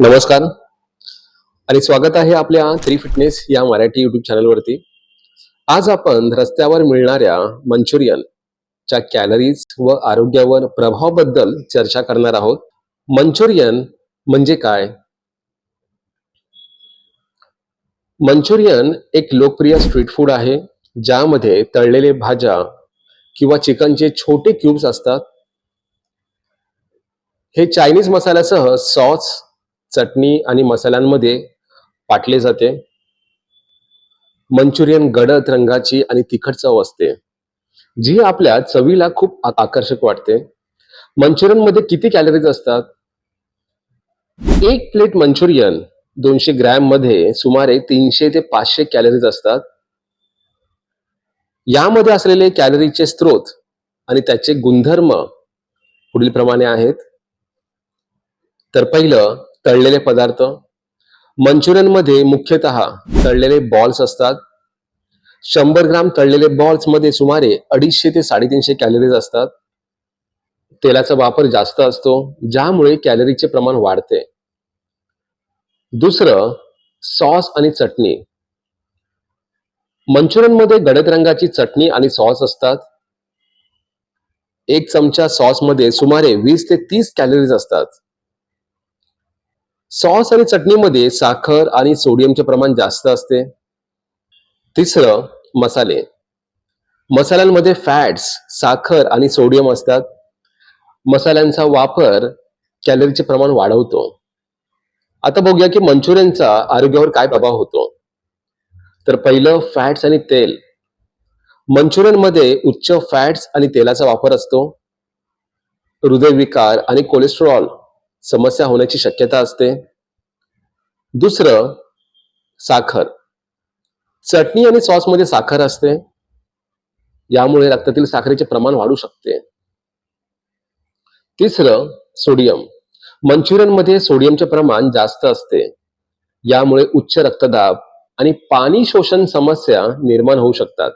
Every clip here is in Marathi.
नमस्कार. आणि स्वागत आहे आपल्या थ्री फिटनेस या मराठी युट्यूब चॅनलवरती आज आपण रस्त्यावर मिळणाऱ्या मंचुरियन च्या कॅलरीज व आरोग्यावर प्रभावाबद्दल चर्चा करणार आहोत. मंचुरियन म्हणजे काय? मंचुरियन एक लोकप्रिय स्ट्रीट फूड आहे ज्यामध्ये तळलेले भाज्या किंवा चिकनचे छोटे क्यूब्स असतात. हे चायनीज मसाल्यासह सॉस चटणी आणि मसाल्यांमध्ये पाटले जाते. मंचुरियन गडद रंगाची आणि तिखट चव असते जी आपल्या चवीला खूप आकर्षक वाटते. मंचुरियनमध्ये किती कॅलरीज असतात? एक प्लेट मंचुरियन दोनशे ग्रॅममध्ये सुमारे तीनशे ते पाचशे कॅलरीज असतात. यामध्ये असलेले कॅलरीचे स्रोत आणि त्याचे गुणधर्म पुढील प्रमाणे आहेत. तर पहिलं तळलेले पदार्थ. मंचुरियनमध्ये मुख्यतः तळलेले बॉल्स असतात. शंभर ग्राम तळलेले बॉल्समध्ये सुमारे अडीचशे ते साडेतीनशे कॅलरीज असतात. तेलाचा वापर जास्त असतो ज्यामुळे कॅलरीचे प्रमाण वाढते. दुसरं सॉस आणि चटणी. मंचुरियनमध्ये गडद रंगाची चटणी आणि सॉस असतात. एक चमचा सॉसमध्ये सुमारे वीस ते तीस कॅलरीज असतात. सॉस आणि चटणीमध्ये साखर आणि सोडियमचे प्रमाण जास्त असते. तिसरं मसाले. मसाल्यांमध्ये फॅट्स साखर आणि सोडियम असतात. मसाल्यांचा वापर कॅलरीचे प्रमाण वाढवतो. आता बघूया की मंचुरियनचा आरोग्यावर काय प्रभाव होतो. तर पहिलं फॅट्स आणि तेल. मंचुरियनमध्ये उच्च फॅट्स आणि तेलाचा वापर असतो. हृदयविकार आणि कोलेस्ट्रॉल समस्या होण्याची शक्यता असते. दुसरं साखर. चटणी आणि सॉसमध्ये साखर असते. यामुळे रक्तातील साखरेचे प्रमाण वाढू शकते. तिसरं सोडियम. मंचुरियनमध्ये सोडियमचे प्रमाण जास्त असते. यामुळे उच्च रक्तदाब आणि पाणी शोषण समस्या निर्माण होऊ शकतात.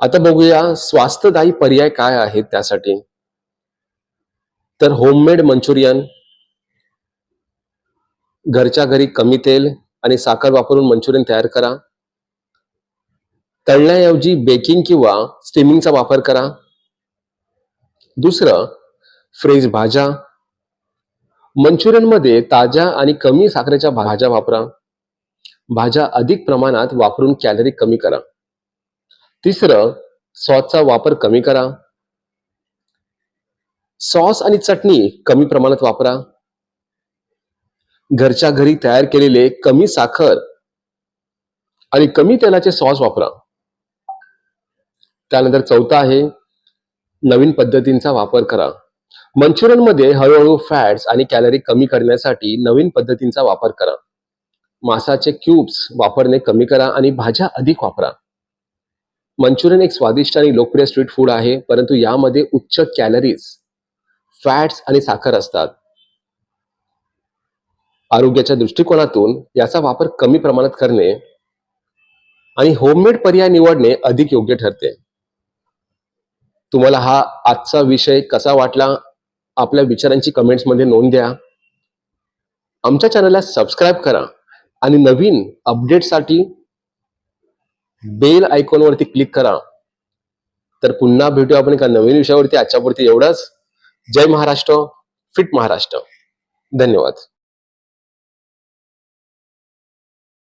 आता बघूया स्वास्थ्यदायी पर्याय काय आहेत त्यासाठी? तर होममेड मंचुरियन घरच्या घरी कमी तेल आणि साखर वापरून मंचुरियन तयार करा. तळण्याऐवजी बेकिंग किंवा स्टीमिंगचा वापर करा. दुसरं फ्रेश भाज्या. मंचुरियनमध्ये ताज्या आणि कमी साखरेच्या भाज्या वापरा. भाज्या अधिक प्रमाणात वापरून कॅलरी कमी करा. तिसरं सॉसचा वापर कमी करा. सॉस आणि चटणी कमी प्रमाणात वापरा. घरच्या घरी तयार केलेले कमी साखर आणि कमी तेलाचे सॉस वापरा. त्यानंतर चौथा आहे नवीन पद्धतींचा वापर करा. मंचुरियनमध्ये हळूहळू फॅट्स आणि कॅलरी कमी करण्यासाठी नवीन पद्धतींचा वापर करा. मासाचे क्यूब्स वापरणे कमी करा आणि भाज्या अधिक वापरा. मंचुरियन एक स्वादिष्ट आणि लोकप्रिय स्ट्रीट फूड आहे परंतु यामध्ये उच्च कॅलरीज फॅट्स आणि साखर असतात. आरोग्याच्या दृष्टिकोनातून याचा वापर कमी प्रमाणात करणे आणि होममेड पर्याय निवडणे अधिक योग्य ठरते. तुम्हाला हा आजचा विषय कसा वाटला? आपल्या विचारांची कमेंट्समध्ये नोंद द्या. आमच्या चॅनलला सबस्क्राईब करा आणि नवीन अपडेटसाठी बेल आयकॉनवरती क्लिक करा. तर पुन्हा भेटू आपण एका नवीन विषयावरती. आजच्यापुरती एवढंच. जय महाराष्ट्र फिट महाराष्ट्र. धन्यवाद.